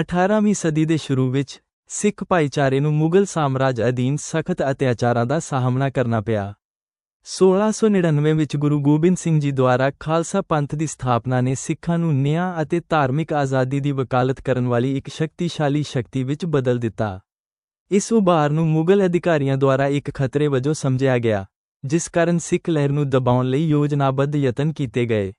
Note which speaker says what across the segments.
Speaker 1: 18ਵੀਂ ਸਦੀ ਦੇ ਸ਼ੁਰੂ ਵਿੱਚ ਸਿੱਖ ਭਾਈਚਾਰੇ ਨੂੰ ਮੁਗਲ ਸਾਮਰਾਜ ਅਧੀਨ ਸਖਤ ਅਤਿਆਚਾਰਾਂ ਦਾ ਸਾਹਮਣਾ ਕਰਨਾ ਪਿਆ। 1699 ਵਿੱਚ ਗੁਰੂ ਗੋਬਿੰਦ ਸਿੰਘ ਜੀ ਦੁਆਰਾ ਖਾਲਸਾ ਪੰਥ ਦੀ ਸਥਾਪਨਾ ਨੇ ਸਿੱਖਾਂ ਨੂੰ ਨਿਆਂ ਅਤੇ ਧਾਰਮਿਕ ਆਜ਼ਾਦੀ ਦੀ ਵਕਾਲਤ ਕਰਨ ਵਾਲੀ ਇੱਕ ਸ਼ਕਤੀਸ਼ਾਲੀ ਸ਼ਕਤੀ ਵਿੱਚ ਬਦਲ ਦਿੱਤਾ। ਇਸ ਉਭਾਰ ਨੂੰ ਮੁਗਲ ਅਧਿਕਾਰੀਆਂ ਦੁਆਰਾ ਇੱਕ ਖਤਰੇ ਵਜੋਂ ਸਮਝਿਆ ਗਿਆ, ਜਿਸ ਕਾਰਨ ਸਿੱਖ ਲਹਿਰ ਨੂੰ ਦਬਾਉਣ ਲਈ ਯੋਜਨਾਬੱਧ ਯਤਨ ਕੀਤੇ ਗਏ।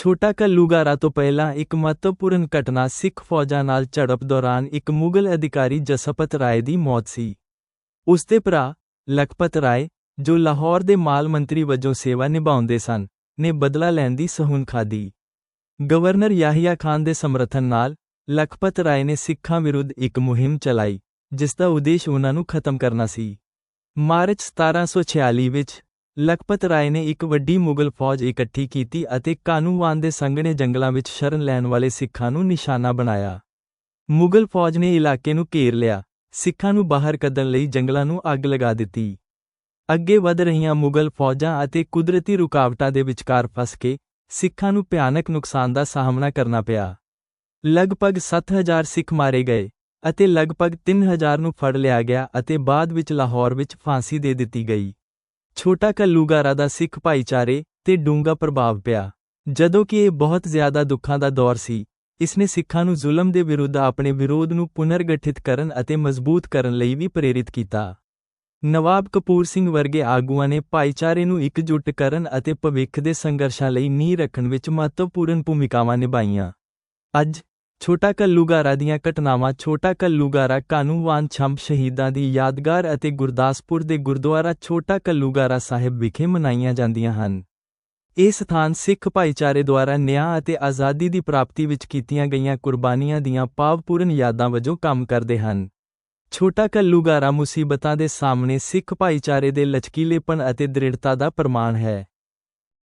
Speaker 1: ਛੋਟਾ ਕੱਲੂਗਾਰਾ ਤੋਂ ਪਹਿਲਾਂ ਇੱਕ ਮਹੱਤਵਪੂਰਨ ਘਟਨਾ ਸਿੱਖ ਫੌਜਾਂ ਨਾਲ ਝੜਪ ਦੌਰਾਨ ਇੱਕ ਮੁਗਲ ਅਧਿਕਾਰੀ ਜਸਪਤ ਰਾਏ ਦੀ ਮੌਤ ਸੀ। ਉਸ ਦੇ ਭਰਾ ਲਖਪਤ ਰਾਏ, ਜੋ ਲਾਹੌਰ ਦੇ ਮਾਲ ਮੰਤਰੀ ਵਜੋਂ ਸੇਵਾ ਨਿਭਾਉਂਦੇ ਸਨ, ਨੇ ਬਦਲਾ ਲੈਣ ਦੀ ਸਹੂਨ ਖਾਦੀ ਗਵਰਨਰ ਯਾਹੀਆ ਖਾਨ ਦੇ ਸਮਰਥਨ ਨਾਲ ਲਖਪਤ ਰਾਏ ਨੇ ਸਿੱਖਾਂ ਵਿਰੁੱਧ ਇੱਕ ਮੁਹਿੰਮ ਚਲਾਈ, ਜਿਸ ਦਾ ਉਦੇਸ਼ ਉਹਨਾਂ ਨੂੰ ਖਤਮ ਕਰਨਾ ਸੀ। ਮਾਰਚ 1746 ਵਿੱਚ ਲਖਪਤ ਰਾਏ ਨੇ ਇੱਕ ਵੱਡੀ ਮੁਗਲ ਫੌਜ ਇਕੱਠੀ ਕੀਤੀ ਅਤੇ ਕਾਨੂੰਵਾਨ ਦੇ ਸੰਘਣੇ ਜੰਗਲਾਂ ਵਿੱਚ ਸ਼ਰਨ ਲੈਣ ਵਾਲੇ ਸਿੱਖਾਂ ਨੂੰ ਨਿਸ਼ਾਨਾ ਬਣਾਇਆ। ਮੁਗਲ ਫੌਜ ਨੇ ਇਲਾਕੇ ਨੂੰ ਘੇਰ ਲਿਆ। ਸਿੱਖਾਂ ਨੂੰ ਬਾਹਰ ਕੱਢਣ ਲਈ ਜੰਗਲਾਂ ਨੂੰ ਅੱਗ ਲਗਾ ਦਿੱਤੀ। ਅੱਗੇ ਵਧ ਰਹੀਆਂ ਮੁਗਲ ਫੌਜਾਂ ਅਤੇ ਕੁਦਰਤੀ ਰੁਕਾਵਟਾਂ ਦੇ ਵਿਚਕਾਰ ਫਸ ਕੇ ਸਿੱਖਾਂ ਨੂੰ ਭਿਆਨਕ ਨੁਕਸਾਨ ਦਾ ਸਾਹਮਣਾ ਕਰਨਾ ਪਿਆ। ਲਗਭਗ 7000 ਸਿੱਖ ਮਾਰੇ ਗਏ ਅਤੇ ਲਗਭਗ 3000 ਨੂੰ ਫੜ ਲਿਆ ਗਿਆ ਅਤੇ ਬਾਅਦ ਵਿੱਚ ਲਾਹੌਰ ਵਿੱਚ ਫਾਂਸੀ ਦੇ ਦਿੱਤੀ ਗਈ। ਛੋਟਾ ਕੱਲੂਗਾਰਾ ਦਾ ਸਿੱਖ ਭਾਈਚਾਰੇ ਤੇ ਡੂੰਗਾ ਪ੍ਰਭਾਵ ਪਿਆ। ਜਦੋਂ ਕਿ ਇਹ ਬਹੁਤ ਜ਼ਿਆਦਾ ਦੁੱਖਾਂ ਦਾ ਦੌਰ ਸੀ, ਇਸਨੇ ਸਿੱਖਾਂ ਨੂੰ ਜ਼ੁਲਮ ਦੇ ਵਿਰੁੱਧ ਆਪਣੇ ਵਿਰੋਧ ਨੂੰ ਪੁਨਰਗਠਿਤ ਕਰਨ ਅਤੇ ਮਜ਼ਬੂਤ ਕਰਨ ਲਈ ਵੀ ਪ੍ਰੇਰਿਤ ਕੀਤਾ। ਨਵਾਬ ਕਪੂਰ ਸਿੰਘ ਵਰਗੇ ਆਗੂਆਂ ਨੇ ਭਾਈਚਾਰੇ ਨੂੰ ਇਕਜੁੱਟ ਕਰਨ ਅਤੇ ਭਵਿੱਖ ਦੇ ਸੰਘਰਸ਼ਾਂ ਲਈ ਨੀਂਹ ਰੱਖਣ ਵਿੱਚ ਮਹੱਤਵਪੂਰਨ ਭੂਮਿਕਾਵਾਂ ਨਿਭਾਈਆਂ। ਅੱਜ ਛੋਟਾ ਕੱਲੂਗਾਰਾ ਦੀਆਂ ਘਟਨਾਵਾਂ, ਛੋਟਾ ਕੱਲੂਗਾਰਾ ਕਾਨੂੰਵਾਨ ਛੰਪ ਸ਼ਹੀਦਾਂ ਦੀ ਯਾਦਗਾਰ ਅਤੇ ਗੁਰਦਾਸਪੁਰ ਦੇ ਗੁਰਦੁਆਰਾ ਛੋਟਾ ਕੱਲੂਗਾਰਾ ਸਾਹਿਬ ਵਿਖੇ ਮਨਾਈਆਂ ਜਾਂਦੀਆਂ ਹਨ। ਇਹ ਸਥਾਨ ਸਿੱਖ ਭਾਈਚਾਰੇ ਦੁਆਰਾ ਨਿਆਂ ਅਤੇ ਆਜ਼ਾਦੀ ਦੀ ਪ੍ਰਾਪਤੀ ਵਿੱਚ ਕੀਤੀਆਂ ਗਈਆਂ ਕੁਰਬਾਨੀਆਂ ਦੀਆਂ ਭਾਵਪੂਰਨ ਯਾਦਾਂ ਵਜੋਂ ਕੰਮ ਕਰਦੇ ਹਨ। ਛੋਟਾ ਕੱਲੂਗਾਰਾ ਮੁਸੀਬਤਾਂ ਦੇ ਸਾਹਮਣੇ ਸਿੱਖ ਭਾਈਚਾਰੇ ਦੇ ਲਚਕੀਲੇਪਨ ਅਤੇ ਦ੍ਰਿੜਤਾ ਦਾ ਪ੍ਰਮਾਣ ਹੈ।